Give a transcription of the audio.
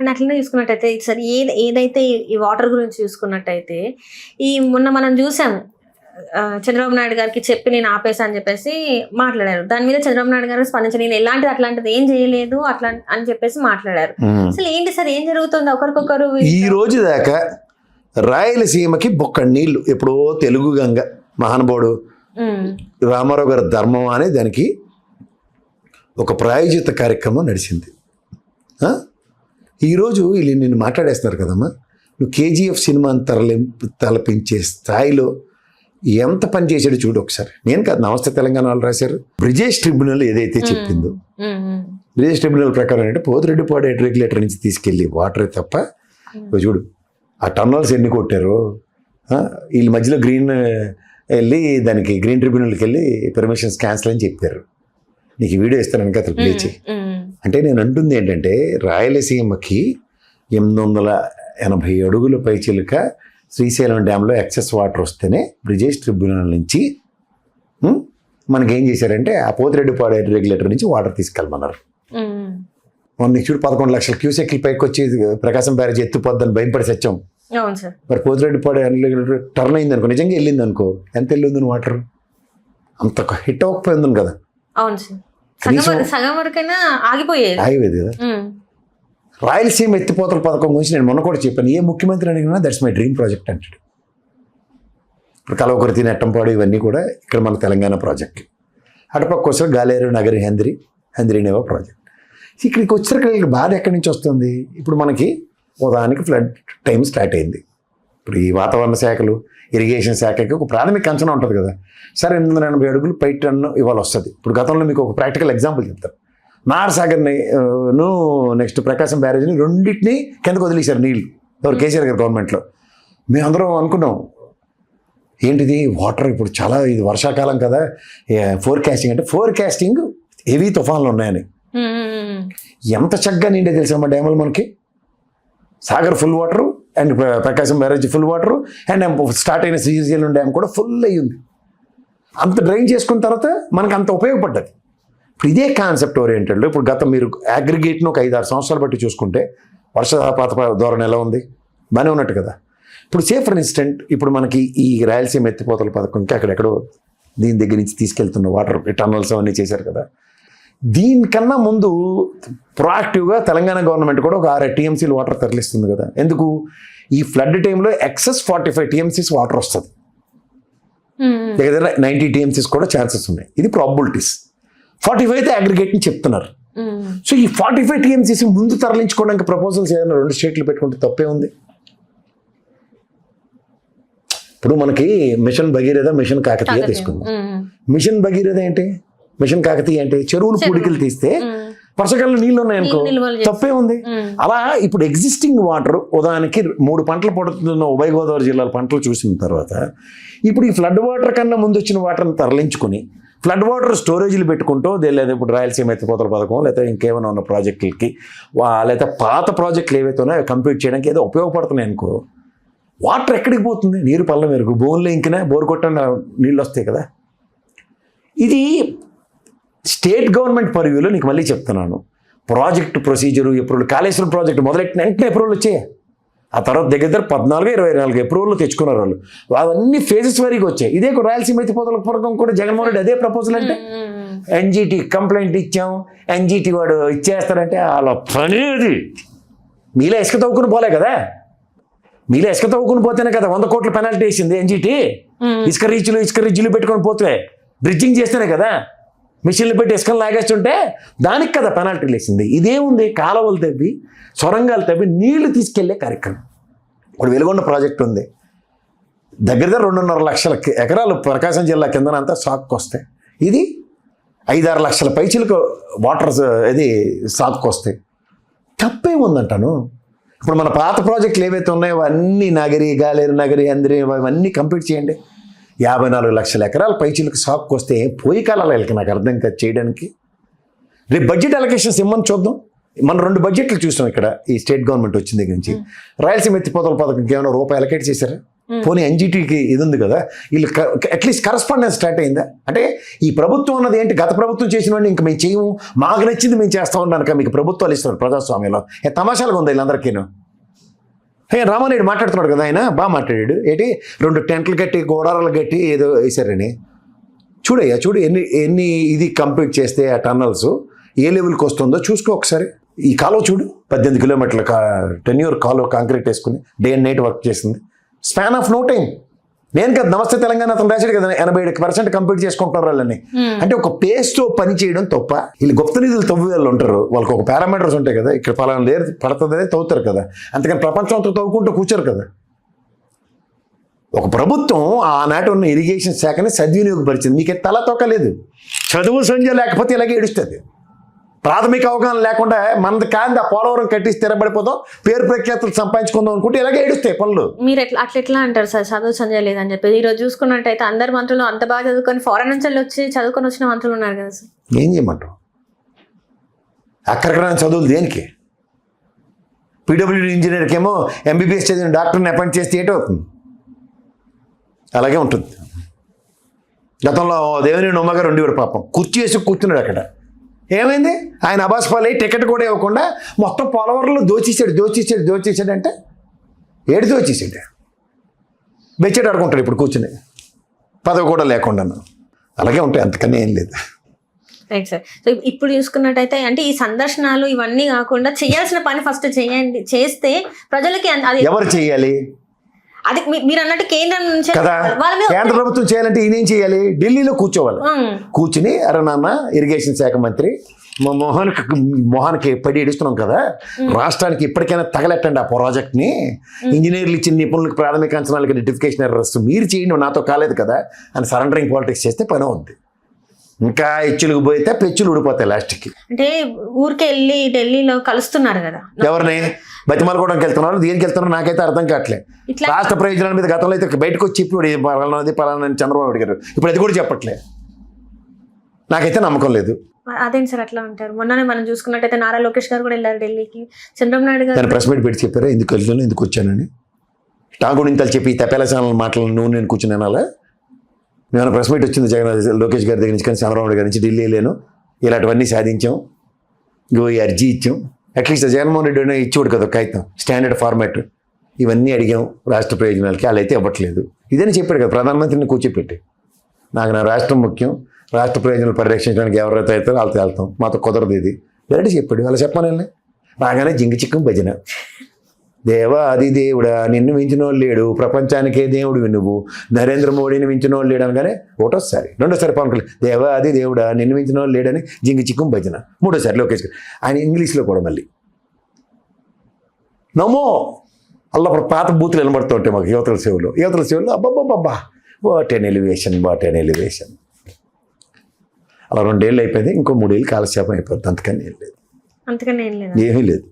And అట్లనే చూసుకున్నట్టయితే సరే ఏ ఏదైతే ఈ వాటర్ గురించి చూసుకున్నట్టయితే ఈ మొన్న మనం చూసాం చంద్రబాబు నాయుడు గారికి చెప్పి నేను ఆపేసా అని చెప్పేసి మాట్లాడారు. దాని మీద చంద్రబాబు నాయుడు గారు స్పందించి నేను ఎలాంటిది అట్లాంటిది ఏం చేయలేదు అట్లా అని చెప్పేసి మాట్లాడారు. అసలు ఏంటి సార్ ఏం జరుగుతుంది? ఒకరికొకరు ఈ రోజు దాకా రాయలసీమకి బొక్క నీళ్ళు ఎప్పుడో తెలుగు గంగ మహానుభావుడు రామారావు గారి ధర్మం అనే దానికి ఒక ప్రాయోజిత కార్యక్రమం నడిచింది? ఈరోజు వీళ్ళు నిన్ను మాట్లాడేస్తున్నారు కదమ్మా. నువ్వు కేజీఎఫ్ సినిమాని తరలింపు తలపించే స్థాయిలో ఎంత పని చేశాడో చూడు ఒకసారి. నేను కాదు నమస్తే తెలంగాణ వాళ్ళు రాశారు. బ్రిజేష్ ట్రిబ్యునల్ ఏదైతే చెప్పిందో. బ్రిజేష్ ట్రిబ్యునల్ ప్రకారం అంటే పోతిరెడ్డిపాడు రెగ్యులేటర్ నుంచి తీసుకెళ్ళి వాటరే తప్ప చూడు ఆ టన్నల్స్ ఎన్ని కొట్టారు వీళ్ళ మధ్యలో గ్రీన్ వెళ్ళి దానికి గ్రీన్ ట్రిబ్యునల్కి వెళ్ళి పర్మిషన్స్ క్యాన్సిల్ అని చెప్పారు. నీకు వీడియో ఇస్తాను వెనక ప్లే చేయి అంటే నేను అంటుంది ఏంటంటే రాయలసీమకి ఎనిమిది వందల ఎనభై అడుగుల పైచిలుక శ్రీశైలం డ్యాంలో ఎక్సెస్ వాటర్ వస్తేనే బ్రిజేష్ ట్రిబ్యునల్ నుంచి మనకేం చేశారంటే ఆ పోతిరెడ్డిపాడు రెగ్యులేటర్ నుంచి వాటర్ తీసుకెళ్ళమన్నారు. మొన్న చూడు పదకొండు లక్షల క్యూసెక్ల పైకి వచ్చి ప్రకాశం బ్యారేజ్ ఎత్తిపోద్దని భయపడి సత్యం. అవును సార్. మరి పోతిరెడ్డిపాడు రెగ్యులేటర్ టర్న్ అయింది అనుకో నిజంగా వెళ్ళింది అనుకో ఎంత వెళ్ళింది వాటర్ అంత హిట్ అవ్వకపోయింది కదా. అవును సార్. సగం వరకైనా ఆగిపోయేది. ఆగిపోయేది కదా. రాయలసీమ ఎత్తిపోతల పథకం గురించి నేను మొన్న కూడా చెప్పాను. ఏ ముఖ్యమంత్రి అడిగినా దట్స్ మై డ్రీమ్ ప్రాజెక్ట్ అంటాడు. ఇప్పుడు కలవకుర్తి నెట్టంపాడు ఇవన్నీ కూడా ఇక్కడ మన తెలంగాణ ప్రాజెక్ట్. అటుపక్క వస్తే గాలేరు నగరి హంద్రి హంద్రినేవా ప్రాజెక్ట్. ఇక్కడికి వచ్చేసరికి బాధ ఎక్కడి నుంచి వస్తుంది? ఇప్పుడు మనకి ఉదాహరణకి ఫ్లడ్ టైం స్టార్ట్ అయింది. ఇప్పుడు ఈ వాతావరణ శాఖలు ఇరిగేషన్ శాఖకి ఒక ప్రాథమిక అంచనా ఉంటుంది కదా. సరే ఎనిమిది వందల ఎనభై అడుగులు పై టన్ను ఇవాళ వస్తుంది. ఇప్పుడు గతంలో మీకు ఒక ప్రాక్టికల్ ఎగ్జాంపుల్ చెప్తాను. నార్సాగర్ని ను నెక్స్ట్ ప్రకాశం బ్యారేజ్ని రెండింటిని కిందకు వదిలేశారు నీళ్ళు ఎవరు? కేసీఆర్ గారు గవర్నమెంట్లో మేమందరం అనుకున్నాం ఏంటిది? వాటర్ ఇప్పుడు చాలా ఇది వర్షాకాలం కదా. ఫోర్కాస్టింగ్ అంటే ఫోర్కాస్టింగ్ హెవీ తుఫాన్లు ఉన్నాయని. ఎంత చక్కగా నిండే తెలుసమ్మా డ్యాములు మనకి? Sagar full water and Prakasam barrage full water and start అయిన శ్రీశైలం డ్యామ్ కూడా ఫుల్ అయ్యి ఉంది అంత డ్రైన్ చేసుకున్న తర్వాత మనకు అంత ఉపయోగపడ్డది. ఇప్పుడు ఇదే కాన్సెప్ట్ ఓరియంటెడ్ ఇప్పుడు గత మీరు అగ్రిగేట్ను ఒక ఐదు ఆరు సంవత్సరాలు బట్టి చూసుకుంటే వర్షపాత ధోరణి ఎలా ఉంది? బాగానే ఉన్నట్టు కదా. ఇప్పుడు సేఫ్ ఫర్ ఇన్స్టెంట్ ఇప్పుడు మనకి ఈ రాయలసీమ ఎత్తిపోతల పథకంకి అక్కడెక్కడో దీని దగ్గర నుంచి తీసుకెళ్తున్న వాటర్ టన్నల్స్ అవన్నీ చేశారు కదా. దీనికన్నా ముందు ప్రొయాక్టివ్గా తెలంగాణ గవర్నమెంట్ కూడా ఒక ఆరు టీఎంసీలు వాటర్ తరలిస్తుంది కదా. ఎందుకు? ఈ ఫ్లడ్ టైంలో excess forty five TMCs water వస్తుంది. దగ్గర నైంటీ టీఎంసీస్ కూడా ఛాన్సెస్ ఉన్నాయి. ఇది ప్రాబిలిటీస్ ఫార్టీ ఫైవ్ అయితే అగ్రిగేట్ అని చెప్తున్నారు. ఉమ్, సో ఈ ఫార్టీ ఫైవ్ టీఎంసీస్ ముందు తరలించుకోవడానికి ప్రపోజల్స్ ఏదైనా రెండు స్టేట్లు పెట్టుకుంటే తప్పే ఉంది. ఇప్పుడు మనకి మిషన్ భగీరథ మిషన్ కాకతీయ తీసుకుందాం. ఉమ్. మిషన్ భగీరథ ఏంటి? మిషన్ కాకతీయ అంటే చెరువులు పూడికలు తీస్తే. వర్షకాలంలో నీళ్ళు ఉన్నాయనుకో తప్పే ఉంది. అలా ఇప్పుడు ఎగ్జిస్టింగ్ వాటర్ ఉదాహరణకి మూడు పంటలు పడుతున్న ఉభయ గోదావరి జిల్లాల పంటలు చూసిన తర్వాత ఇప్పుడు ఈ ఫ్లడ్ వాటర్ కన్నా ముందు వచ్చిన వాటర్ని తరలించుకొని ఫ్లడ్ వాటర్ స్టోరేజ్లు పెట్టుకుంటూ లేదా ఇప్పుడు రాయలసీమ ఎత్తిపోతల పథకం లేదా ఇంకేమైనా ఉన్న ప్రాజెక్టులకి లేదా పాత ప్రాజెక్టులు ఏవైతే ఉన్నాయో కంప్లీట్ చేయడానికి ఏదో ఉపయోగపడుతున్నాయి అనుకో వాటర్ ఎక్కడికి పోతుంది? నీరు పల్ల మేరకు బోన్లో ఇంకినా బోర్ కొట్టిన నీళ్ళు వస్తాయి కదా. ఇది స్టేట్ గవర్నమెంట్ పరివ్యూలో నీకు మళ్ళీ చెప్తున్నాను. Project procedure approval Kaleshwaram project మొదలెట్టిన వెంటనే అప్రూవల్ వచ్చాయి. ఆ తర్వాత దగ్గర దగ్గర పద్నాలుగు ఇరవై నాలుగు అప్రూవల్ తెచ్చుకున్నారు వాళ్ళు. అవన్నీ ఫేజెస్ వరకు వచ్చాయి. ఇదే రాయలసీమ ఎత్తిపోతల పథకం కూడా జగన్మోహన్ రెడ్డి అదే ప్రపోజల్ అంటే. ఎన్జిటి కంప్లైంట్ ఇచ్చాం. ఎన్జిటి వాడు ఇచ్చేస్తారంటే వాళ్ళ పని అది మీలో ఇసుక తవ్వుకుని పోలే కదా? మీలో ఇసుక తవ్వుకుని పోతేనే కదా వంద కోట్ల పెనాల్టీ వేసింది ఎన్జిటి. ఇసుక రీచ్లు ఇసుక రీచ్లు పెట్టుకొని పోతే బ్రిడ్జింగ్ చేస్తేనే కదా? మిషన్లు పెట్టి ఇసుకలు లాగేస్తుంటే దానికి కదా పెనాల్టీలు వేసింది ఇదేముంది కాలువలు తవ్వి సొరంగాలు తవ్వి నీళ్ళు తీసుకెళ్ళే కార్యక్రమం. ఇప్పుడు వెలుగొండ ప్రాజెక్ట్ ఉంది. దగ్గర దగ్గర రెండున్నర లక్షల ఎకరాలు ప్రకాశం జిల్లా కిందనంతా సాగుకు వస్తాయి. ఇది ఐదారు లక్షల పైచిలకు వాటర్ ఇది సాగుకు వస్తాయి. తప్పే ఉందంటాను ఇప్పుడు మన పాత ప్రాజెక్టులు ఏవైతే ఉన్నాయో అవన్నీ నగరి గాలేరు నగరి అందరి అవన్నీ కంప్లీట్ చేయండి. యాభై నాలుగు లక్షల ఎకరాల పైచీలకు సాగుకు వస్తే పోయి కాలాలు వీళ్ళకి నాకు అర్థం కాదు చేయడానికి. రేపు బడ్జెట్ అలొకేషన్స్ ఇమ్మని చూద్దాం? మనం రెండు బడ్జెట్లు చూసాం ఇక్కడ. ఈ స్టేట్ గవర్నమెంట్ వచ్చిన దగ్గర నుంచి. రాయలసీమ ఎత్తిపోతల పథకంకి ఏమైనా రూపాయి అలకేట్ చేశారా? పోనీ ఎన్జిటికి ఇది ఉంది కదా. వీళ్ళు అట్లీస్ట్ కరస్పాండెన్స్ స్టార్ట్ అయిందా? అంటే ఈ ప్రభుత్వం అన్నది ఏంటి? గత ప్రభుత్వం చేసిన వాడిని ఇంకా మేము చేయము. మాకు నచ్చింది మేము చేస్తా ఉన్నాను మీకు ప్రభుత్వాలు ఇస్తున్నారు ప్రజాస్వామ్యంలో. ఏ తమాషాలుగా ఉంది వీళ్ళందరికీను? హే రామానాయుడు మాట్లాడుతున్నాడు కదా ఆయన? బాగా మాట్లాడాడు. ఏంటి? రెండు టెంట్లు కట్టి గోడారాలు కట్టి ఏదో వేశారని. చూడయ్యా చూడు ఎన్ని ఎన్ని ఇది కంప్లీట్ చేస్తే ఆ టన్నల్స్ ఏ లెవెల్కి వస్తుందో చూసుకో ఒకసారి. ఈ కాలువ చూడు. పద్దెనిమిది కిలోమీటర్ల కా టెన్యూర్ కాలువ కాంక్రీట్ వేసుకుని డే అండ్ నైట్ వర్క్ చేసింది. స్పాన్ ఆఫ్ నో టైం నేను కదా నమస్తే తెలంగాణ అతను రాశాడు కదా ఎనభై ఏడు పర్సెంట్ కంప్లీట్ చేసుకుంటున్నారు వాళ్ళని. అంటే ఒక పేస్తో పని చేయడం తప్ప వీళ్ళు గుప్త నిధులు తవ్వి వాళ్ళు ఉంటారు. వాళ్ళకి ఒక పారామీటర్స్ ఉంటాయి కదా ఇక్కడ పలానా లేరు పడుతుందనే తవ్వుతారు కదా. అంతకని ప్రపంచం అంతా తవ్వుకుంటూ కూర్చోరు కదా. ఒక ప్రభుత్వం ఆనాటి ఉన్న ఇరిగేషన్ శాఖని సద్వినియోగపరిచింది. మీకు తల తొక్కలేదు చదువు సంధ్య లేకపోతే ఇలాగే ఏడుస్తుంది. ప్రాథమిక అవగాహన లేకుండా మనది కాంది ఆ పోలవరం కట్టి స్థిరపడిపోతాం పేరు ప్రఖ్యాతులు సంపాదించుకుందాం అనుకుంటే ఇలాగే ఏడుస్తాయి పనులు. మీరు ఎట్లా అట్లా ఎట్లా అంటారు సార్? చదువు సంజయ్ లేదని చెప్పి ఈ రోజు చూసుకున్నట్టయితే అందరు మంత్రులు అంత బాగా చదువుకొని ఫారెన్ నుంచి వచ్చి చదువుకొని వచ్చిన మంత్రులు ఉన్నారు కదా సార్. ఏం చేయమంటావు? అక్కడిక్కడ చదువులు దేనికి? పీడబ్ల్యూడీ ఇంజనీర్కి ఏమో ఎంబీబీఎస్ చదివిన డాక్టర్ని అపాయింట్ చేస్తే ఏటవుతుంది అలాగే ఉంటుంది. గతంలో దేవినేని ఉమ్మగారు ఉండేవాడు పాపం. కుర్చీ వేసి కూర్చున్నాడు అక్కడ. ఏమైంది? ఆయన అబాస్పాలై టికెట్ కూడా ఇవ్వకుండా మొత్తం పోలవరంలో దోచేసాడు దోచేసాడు దోచేసాడు అంటే ఏడు దోచేసాడు బెచ్చెట్ ఆడుకుంటాడు ఇప్పుడు కూర్చుని. పదవి కూడా లేకుండా అలాగే ఉంటాయి అంతకన్నా ఏం లేదు. రైట్ సార్ సో ఇప్పుడు చూసుకున్నట్టయితే అంటే ఈ సందర్శనాలు ఇవన్నీ కాకుండా చేయాల్సిన పని ఫస్ట్ చేయండి చేస్తే ప్రజలకి అది ఎవరు చేయాలి? అది మీరు అన్నట్టు కేంద్రం నుంచి కదా? కేంద్ర ప్రభుత్వం చేయాలంటే ఈయన ఏం చేయాలి? ఢిల్లీలో కూర్చోవాలి. కూర్చుని అరే నాన్న ఇరిగేషన్ శాఖ మంత్రి మా మొహానికి మొహానికి పడి ఏడుస్తున్నాం కదా? రాష్ట్రానికి ఇప్పటికైనా తగలెట్టండి ఆ ప్రాజెక్ట్ని. ఇంజనీర్లు ఇచ్చిన నిపుణులకు ప్రాథమిక అంచనాలకి నోటిఫికేషన్ ఎర్రర్స్ మీరు చేయండి నాతో కాలేదు కదా? అని సరెండరింగ్ పాలిటిక్స్ చేస్తే పని అవుద్ది. ఇంకా హెచ్చులకు పోతే పెచ్చులు ఊడిపోతాయి లాస్ట్కి. అంటే ఊరికే వెళ్ళి ఢిల్లీలో కలుస్తున్నారు కదా. ఎవరిని? బతిమాలకోవడానికి వెళ్తున్నారు. దేనికి వెళ్తున్నారు? నాకైతే అర్థం కావట్లే. రాష్ట్ర ప్రయోజనాల మీద గతంలో అయితే బయటకు వచ్చి ఇప్పుడు పలానాది పలానా చంద్రబాబు నాయుడు గారు ఇప్పుడు అది కూడా చెప్పట్లే. నాకైతే నమ్మకం లేదు. అదేంటి సార్ అట్లా ఉంటారు మొన్ననే మనం చూసుకున్నట్టయితే నారా లోకేష్ గారు కూడా వెళ్ళారు ఢిల్లీకి. చంద్రబాబు నాయుడు గారు ప్రెస్ మీట్ పెట్టి చెప్పారా? ఎందుకు వెళ్తాను ఎందుకు వచ్చానని? టాంగుడు ఇంతలు చెప్పి ఈ తపేల ఛానల్ మాటలు నువ్వు నేను కూర్చుని అనాలా నేను ప్రెస్ మీట్ వచ్చింది జగన్ లోకేష్ గారి దగ్గర నుంచి కానీ చంద్రబాబు గారి నుంచి ఢిల్లీ లేను. ఇలాంటివన్నీ సాధించాం. గో ఈ అర్జీ ఇచ్చాం. అట్లీస్ట్ జగన్మోహన్ రెడ్డి అయినా ఇచ్చేవాడు కదా కాగితం స్టాండర్డ్ ఫార్మాట్ ఇవన్నీ అడిగాం రాష్ట్ర ప్రయోజనాలకి. వాళ్ళు అయితే ఇవ్వట్లేదు. ఇదని చెప్పాడు కదా ప్రధానమంత్రిని కూర్చోపెట్టి. నాకు నా రాష్ట్రం ముఖ్యం. రాష్ట్ర ప్రయోజనాలు పరిరక్షించడానికి ఎవరైతే అవుతారో వాళ్ళతో వెళ్తాం. మాతో కుదరదు ఇది. ఇలాంటి చెప్పాడు. అలా చెప్పాను రాగానే జింగి చిక్కం భజన. దేవా అది దేవుడా నిన్ను మించినోడు లేడు. ప్రపంచానికే దేవుడు నువ్వు. నరేంద్ర మోడీని మించినోడు లేడు అనగానే ఒకటోసారి రెండోసారి పవన్ కళ్యాణ్ దేవా అది దేవుడా నిన్ను మించినోడు లేడని జింగి చిక్కం భజన. మూడోసారి లోకేష్ ఆయన ఇంగ్లీష్లో కూడా మళ్ళీ. నమో! అల్ల పాత బూతులు వినబడుతుంటాయి మాకు యువతల సేవలో. యువతల సేవలో అబ్బాబ్బాబ్బా what an elevation what an elevation అలా రెండేళ్ళు అయిపోయింది ఇంకో మూడేళ్ళు కాలక్షేపం అయిపోద్ది అంతకని ఏం లేదు. అంతకనే ఏం లేదా. ఏమీ లేదు.